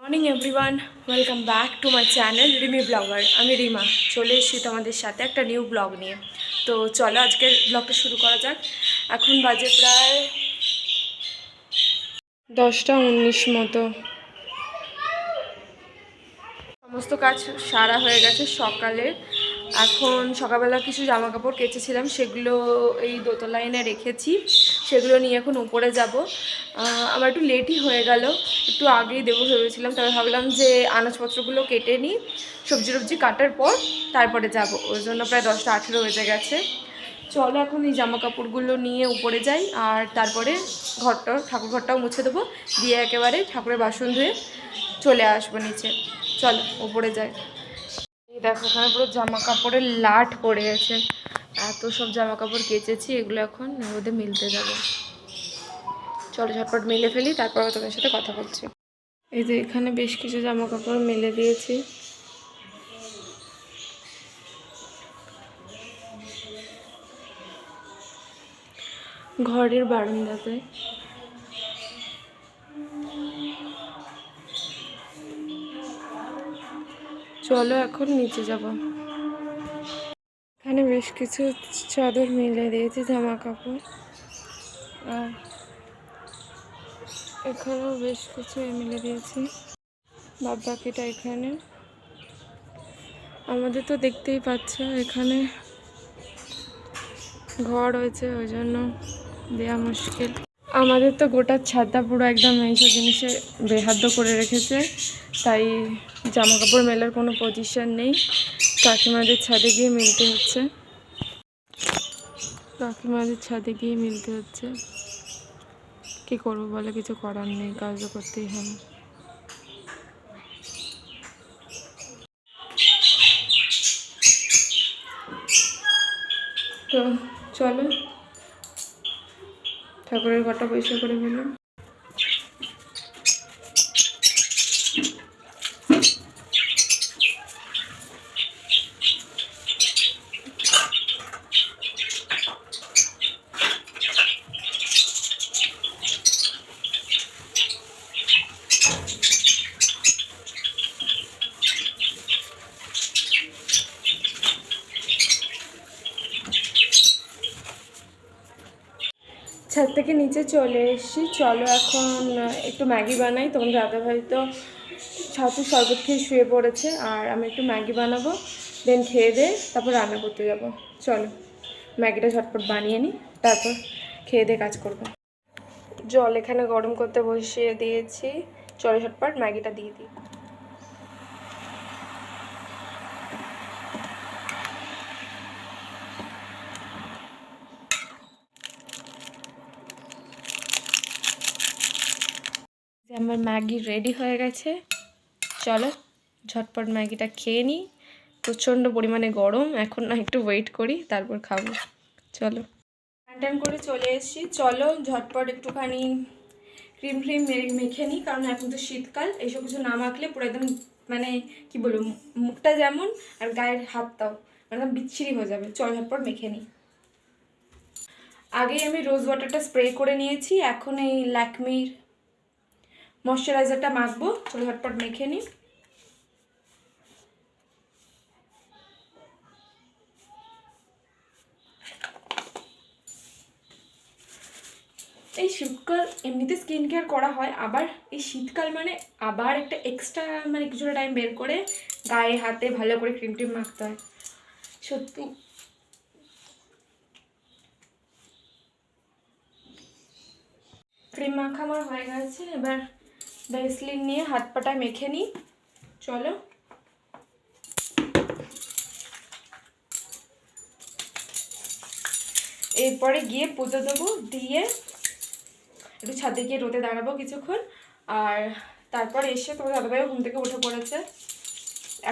Morning everyone welcome back to my channel Rimi blogger আমি রিমা। চলে এসেছি তোমাদের সাথে একটা নিউ ব্লগ নিয়ে। তো চলো আজকের ব্লগটা শুরু করা যাক। এখন বাজে প্রায় দশটা উনিশ মতো। সমস্ত কাজ সারা হয়ে গেছে সকালে। এখন সকালবেলা কিছু জামা কাপড় কেচেছিলাম, সেগুলো এই দোতলা এনে রেখেছি। সেগুলো নিয়ে এখন উপরে যাব। আমার একটু লেটই হয়ে গেল, একটু আগেই দেবো ভেবেছিলাম, তবে ভাবলাম যে আনাজপত্রগুলো কেটে নিই, সবজি টবজি কাটার পর তারপরে যাব। ওই জন্য প্রায় দশটা আঠেরো বেজে গেছে। চলো এখন এই জামা কাপড়গুলো নিয়ে উপরে যাই, আর তারপরে ঘরটা, ঠাকুর ঘরটাও মুছে দেবো, দিয়ে একেবারে ঠাকুরের বাসন ধুয়ে চলে আসব নিচে। চলো, উপরে যাই। দেখো ওখানে পুরো জামা কাপড়ের লাট পড়ে গেছে এত সব জামা কাপড় কেচেছি, এগুলো এখন রোদে মিলতে যাব। চলো, ঝটপট মিলে ফেলি, তারপর তোমার সাথে কথা বলছি। এই যে, এখানে বেশ কিছু জামা কাপড় মেলে দিয়েছি। ঘরের বারান্দাতে। চলো এখন নিচে যাব। এখানে বেশ কিছু চাদর মিলে দিয়েছি জামা কাপড় আর এখানেও বেশ কিছু মিলে দিয়েছি। বাদ বাকিটা এখানে। আমাদের তো দেখতেই পাচ্ছ, এখানে ঘর হয়েছে ওই জন্য দেওয়া মুশকিল। আমাদের তো গোটা ছাদটা পুরো একদম এইসব জিনিসে বেহাদ্য করে রেখেছে। তাই জামা কাপড় মেলার কোনো পজিশন নেই। কাকিমাদের ছাদে গিয়ে মিলতে হচ্ছে। কাকিমাদের ছাদে গিয়ে মিলতে হচ্ছে। কি করব বলে? কিছু করার নেই, কাজ করতেই হবে। তো চলো ঠাকুরের ঘরটা পরিষ্কার করে ফেললাম। ছাদ থেকে নিচে চলে এসেছি। চলো এখন একটু ম্যাগি বানাই। তোমার দাদাভাই তো ছাতু শরবত খেয়ে শুয়ে পড়েছে। আর আমি একটু ম্যাগি বানাবো দেন খেয়ে দিয়ে তারপর রান্না করতে যাব। চলো, ম্যাগিটা ঝটপট বানিয়ে নিই, তারপর খেয়ে দিয়ে কাজ করব। জল এখানে গরম করতে বসিয়ে দিয়েছি। চলো ঝটপট ম্যাগিটা দিয়ে দিই। আমার ম্যাগি রেডি হয়ে গেছে। চলো, ঝটপট ম্যাগিটা খেয়ে নিই। প্রচণ্ড পরিমাণে গরম, এখন না একটু ওয়েট করি, তারপর খাব। চলো। টান করে চলে এসেছি। চলো, ঝটপট একটুখানি ক্রিম ফ্রিম মেখে নিই, কারণ এখন তো শীতকাল এইসব কিছু না মাখলে পুরো একদম মানে কি বলব, মুখটা যেমন আর গায়ের হাতটাও মানে বিচ্ছিরি হয়ে যাবে। চল, ঝটপট মেখে নিই। আগেই আমি রোজ ওয়াটারটা স্প্রে করে নিয়েছি, এখন এই ল্যাকমির ময়শ্চারাইজারটা মাখবো, চলো ঝটপট মেখে নিই। এই শীতকাল, এমনিতে স্কিন কেয়ার করা হয়, আবার এই শীতকাল মানে আবার একটা এক্সট্রা মানে কিছুটা টাইম বের করে গায়ে, হাতে ভালো করে ক্রিম টিম মাখতে হয়। সত্যি। ক্রিম মাখা আমার হয়ে গেছে, এবার ভ্যাসলিন নিয়ে হাত পাটা মেখে নিই। চলো। এরপরে গিয়ে পুজো দেবো, দিয়ে একটু ছাদে গিয়ে রোদে দাঁড়াবো কিছুক্ষণ। আর তারপর এসে তোমার দাদাভাইও ঘুম থেকে উঠে পড়েছে।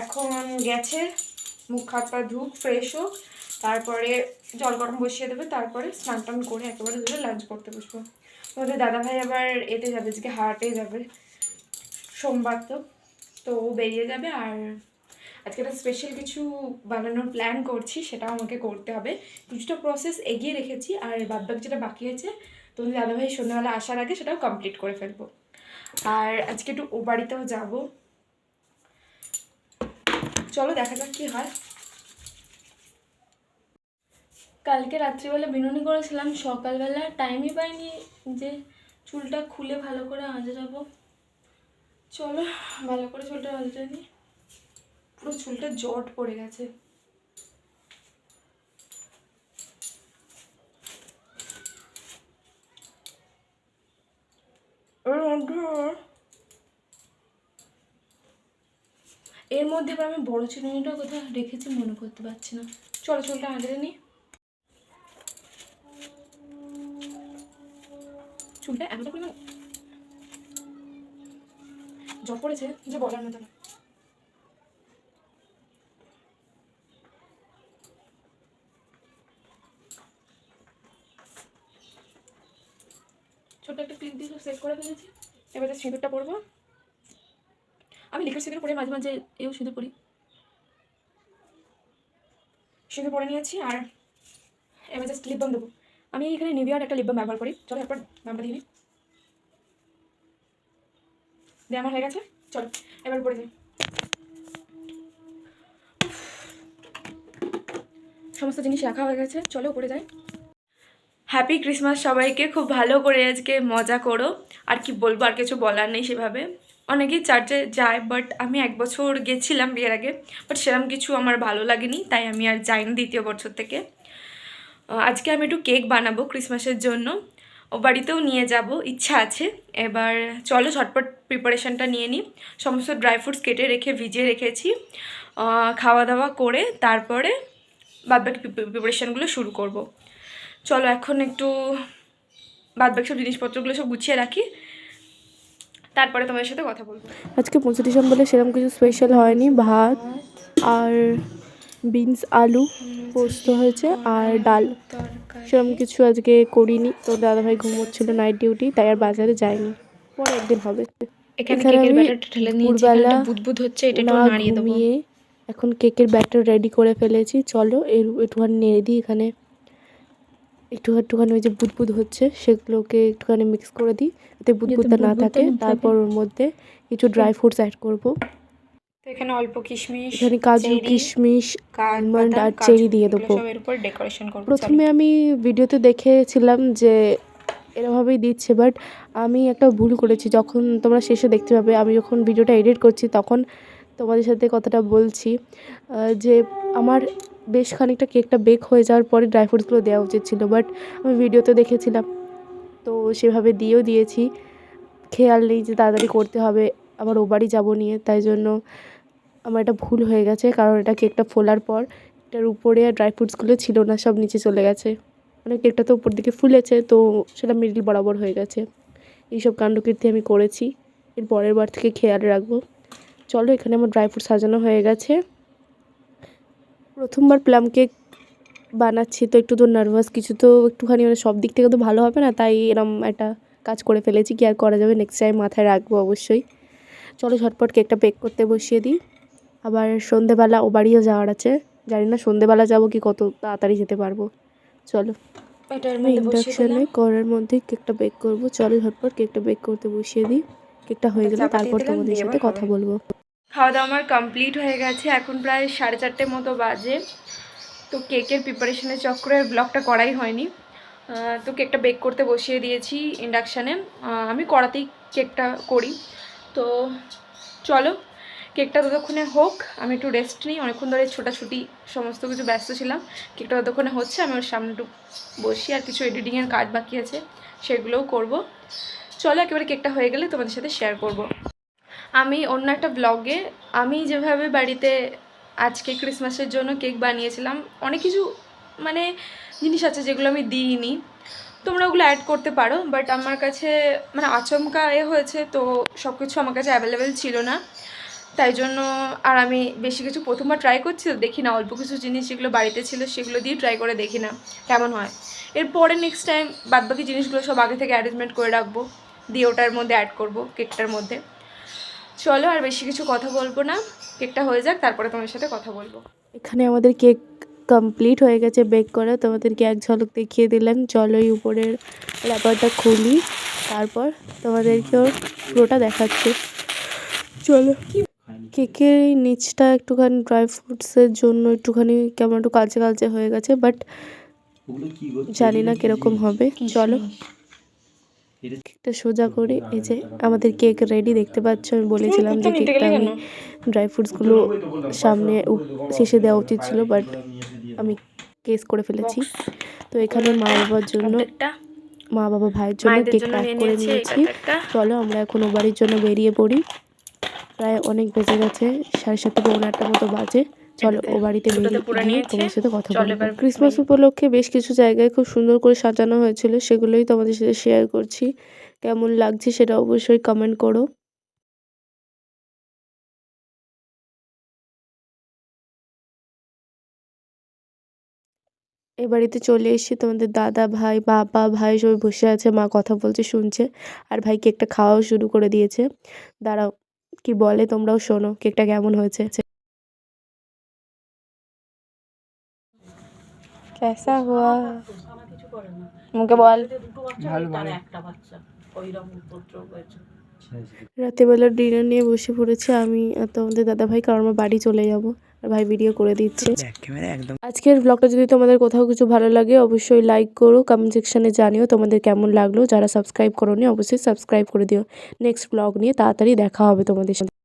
এখন গেছে, মুখ হাত পা ধুক ফ্রেশ হোক। তারপরে জল গরম বসিয়ে দেবে, তারপরে স্নান টান করে একেবারে ধরে লাঞ্চ করতে বসবো। তোমাদের দাদাভাই আবার এতে যাবে, আজকে হাটে যাবে। সোমবার তো তো ও বেরিয়ে যাবে আর আজকে একটা স্পেশাল কিছু বানানোর প্ল্যান করছি, সেটাও আমাকে করতে হবে। কিছুটা প্রসেস এগিয়ে রেখেছি আর বাদবাকি যেটা বাকি আছে তোমাদের দাদাভাই সন্ধ্যাবেলা আসার আগে সেটাও কমপ্লিট করে ফেলব। আর আজকে একটু ও বাড়িতেও যাব। চলো দেখা যাক কি হয়। কালকে রাত্রিবেলা বিনুনি করেছিলাম, সকালবেলা টাইমই পাইনি যে চুলটা খুলে ভালো করে আঁচে যাব। চলো, ভালো করে চুলটা আঁচড়ে নিই। পুরো চুলটা জট পড়ে গেছে। এর মধ্যে আবার আমি বড় চিরুনিটা কোথাও রেখেছি, মনে করতে পারছি না। চলো চুলটা আঁচড়ে নিই। চুলটা এতটা পরিমাণ জট পড়েছে যে বলার মতো না। ছোট একটা ক্লিপ দিয়ে সেট করে ফেলেছি। এবারে সিঁদুরটা পরবো। আমি লিকুইড সিঁদুর পরে মাঝে মাঝে এও সিঁদুর পরি। সিঁদুর পরে নিয়েছি আর এবার জাস্ট লিপ বাম দেবো। আমি এখানে নিভিয়ার একটা লিপ ব্যবহার করি। চলো একবার বামটা দিয়ে নিই দিয়ে আমার হয়ে গেছে? চলো, এবার পরে যাই। সমস্ত জিনিস রাখা হয়ে গেছে। চলো উপরে যাই। হ্যাপি ক্রিসমাস সবাইকে, খুব ভালো করে আজকে মজা করো। আর কি বলব, আর কিছু বলার নেই সেভাবে। অনেকেই চার্চে যায় বাট আমি এক বছর গেছিলাম বিয়ের আগে বাট সেরকম কিছু আমার ভালো লাগেনি, তাই আমি আর যাইনি দ্বিতীয় বছর থেকে। আজকে আমি একটু কেক বানাবো ক্রিসমাসের জন্য। ও বাড়িতেও নিয়ে যাব, ইচ্ছা আছে। এবার চলো ঝটপট প্রিপারেশানটা নিয়ে নিই সমস্ত ড্রাই ফ্রুটস কেটে রেখে, ভিজিয়ে রেখেছি। খাওয়া দাওয়া করে তারপরে বাদবাকি প্রিপারেশানগুলো শুরু করব। চলো এখন একটু বাদবাকি সব জিনিসপত্রগুলো সব গুছিয়ে রাখি। তারপরে তোমাদের সাথে কথা বলব। আজকে পঁচিশে ডিসেম্বরে সেরকম কিছু স্পেশাল হয়নি, ভাত আর বিনস আলু পোস্ত হয়েছে আর ডাল। সেরকম কিছু আজকে করিনি। তো দাদাভাই ঘুমোচ্ছিল নাইট ডিউটি তাই আর বাজারে যায়নি। পরে একদিন হবে। এখানে এখানে কেকের ব্যাটারটা ঠেলে নিয়েছি বুদবুদ হচ্ছে এটা একটু নাড়িয়ে দেবো। এখন কেকের ব্যাটার রেডি করে ফেলেছি। চলো এর একটুখানি নেড়ে দিই এখানে। একটু একটুখানি ওই যে বুদবুদ হচ্ছে সেগুলোকে একটুখানি মিক্স করে দিই। যাতে বুদবুদটা না থাকে। তারপর ওর মধ্যে কিছু ড্রাই ফ্রুটস অ্যাড করব। তো এখানে অল্প কিশমিশ এখানে কাজু কিশমিশ almond আর চেরি দিয়ে দেবো। উপর ডেকোরেশন করব প্রথমে আমি ভিডিওতে দেখেছিলাম যে এরমভাবেই দিচ্ছে বাট আমি একটা ভুল করেছি। যখন তোমরা শেষে দেখতে পাবে আমি যখন ভিডিওটা এডিট করছি তখন তোমাদের সাথে কথাটা বলছি যে আমার বেশ খানিকটা কেকটা বেক হয়ে যাওয়ার পরে ড্রাই ফ্রুটসগুলো দেওয়া উচিত ছিল বাট আমি ভিডিওতে দেখেছিলাম। তো সেভাবে দিয়েও দিয়েছি। খেয়াল নেই যে তাড়াতাড়ি করতে হবে। আবার ও বাড়ি যাব নিয়ে, তাই জন্য আমার এটা ভুল হয়ে গেছে, কারণ এটা কেকটা ফোলার পর এটার উপরে আর ড্রাই ফ্রুটসগুলো ছিল না, সব নিচে চলে গেছে। মানে কেকটা তো উপর দিকে ফুলেছে, তো সেটা মিডিল বরাবর হয়ে গেছে। এইসব কাণ্ডকীর্তি আমি করেছি, এর পরের বার থেকে খেয়াল রাখব। চলো, এখানে আমার ড্রাই ফ্রুট সাজানো হয়ে গেছে। প্রথমবার প্লাম কেক বানাচ্ছি, তো একটু তো নার্ভাস কিছু তো একটুখানি মানে সব দিক থেকে তো ভালো হবে না, তাই এরম একটা কাজ করে ফেলেছি, কি আর করা যাবে নেক্সট টাইম মাথায় রাখব অবশ্যই। চলো ঝটপট কেকটা বেক করতে বসিয়ে দিই। আবার সন্ধেবেলা ও বাড়িও যাওয়ার আছে। জানি না সন্ধেবেলা যাব কি কত তাড়াতাড়ি যেতে পারব। চলো আমি ইন্ডাকশানে করার মধ্যে কেকটা বেক করব। চলো ঝটপট কেকটা বেক করতে বসিয়ে দিই। কেকটা হয়ে গেলে তারপর তোমাদের সাথে কথা বলব। খাওয়া দাওয়া আমার কমপ্লিট হয়ে গেছে। এখন প্রায় সাড়ে চারটে মতো বাজে। তো কেকের প্রিপারেশনের চক্রের ব্লগটা করাই হয়নি। তো কেকটা বেক করতে বসিয়ে দিয়েছি ইন্ডাকশানে আমি কড়াতেই কেকটা করি। তো চলো, কেকটা ততক্ষণে হোক, আমি একটু রেস্ট নিই। অনেকক্ষণ ধরে ছোটাছুটি, সমস্ত কিছু ব্যস্ত ছিলাম। কেকটা ততক্ষণে হচ্ছে, আমি ওর সামনে একটু বসি, আর কিছু এডিটিংয়ের কাজ বাকি আছে, সেগুলোও করব। চলো, একেবারে কেকটা হয়ে গেলে তোমাদের সাথে শেয়ার করব। আমি অন্য একটা ব্লগে আমি যেভাবে বাড়িতে আজকে ক্রিসমাসের জন্য কেক বানিয়েছিলাম, অনেক কিছু মানে জিনিস আছে যেগুলো আমি দিইনি। তোমরা ওগুলো অ্যাড করতে পারো বাট আমার কাছে মানে আচমকা এ হয়েছে, তো সব কিছু আমার কাছে অ্যাভেলেবেল ছিল না। তাই জন্য আর আমি বেশি কিছু প্রথমবার ট্রাই করছি দেখি না, অল্প কিছু জিনিস যেগুলো বাড়িতে ছিল সেগুলো দিয়ে ট্রাই করে দেখি না, কেমন হয়। এরপরে নেক্সট টাইম বাদবাকি জিনিসগুলো সব আগে থেকে অ্যারেঞ্জমেন্ট করে রাখব, দিয়ে ওটার মধ্যে অ্যাড করব কেকটার মধ্যে। চলো আর বেশি কিছু কথা বলব না কেকটা হয়ে যাক, তারপরে তোমার সাথে কথা বলব। এখানে আমাদের কেক কমপ্লিট হয়ে গেছে বেক করা। তোমাদেরকে এক ঝলক দেখিয়ে দিলাম। চলো এই উপরের র্যাপারটা খুলি। তারপর তোমাদেরকেও পুরোটা দেখাচ্ছি। চলো। কেকের এই নিচটা একটুখানি ড্রাই ফ্রুটসের জন্য একটুখানি কেমন একটু কালচে কালচে হয়ে গেছে বাট জানি না কীরকম হবে। চলো। কেকটা সোজা করে এই যে আমাদের কেক রেডি দেখতে পাচ্ছ আমি বলেছিলাম যে কেকটা আমি ড্রাই ফ্রুটসগুলো সামনে শেষে দেওয়া উচিত ছিল বাট আমি কেস করে ফেলেছি। তো এখানে মা বাবার জন্য মা বাবা ভাইয়ের জন্য কেক প্যাক করে নিয়েছি চলো আমরা এখন ও বাড়ির জন্য বেরিয়ে পড়ি। প্রায় অনেক বেজে গেছে সাড়ে সাতটা পৌনে আটটার মতো বাজে। চলো ও বাড়িতে গিয়ে তোমার সাথে কথা বলব ক্রিসমাস উপলক্ষে বেশ কিছু জায়গায় খুব সুন্দর করে সাজানো হয়েছিল। সেগুলোই তোমাদের সাথে শেয়ার করছি। কেমন লাগছে সেটা অবশ্যই কমেন্ট করো। এ বাড়িতে চলে এসেছি তোমাদের দাদা ভাই বাবা ভাই সবাই বসে আছে মা কথা বলছে শুনছে আর ভাই কেকটা খাওয়াও শুরু করে দিয়েছে দাঁড়াও কি বলে তোমরাও শোনো কেকটা কেমন হয়েছে कैसा हुआ মুখে বল রাতেবেলা ডিনার নিয়ে বসে পড়েছে আমি আর তোমাদের দাদা ভাই কারণ আমার বাড়ি চলে যাব আর ভাই ভিডিও করে দিচ্ছে। আজকের ব্লগটা যদি তোমাদের কোথাও কিছু ভালো লাগে অবশ্যই লাইক করো কমেন্ট সেকশনে জানিও তোমাদের কেমন লাগল। যারা সাবস্ক্রাইব করোনি অবশ্যই সাবস্ক্রাইব করে দিও। নেক্সট ব্লগ নিয়ে তাড়াতাড়ি দেখা হবে তোমাদের সাথে।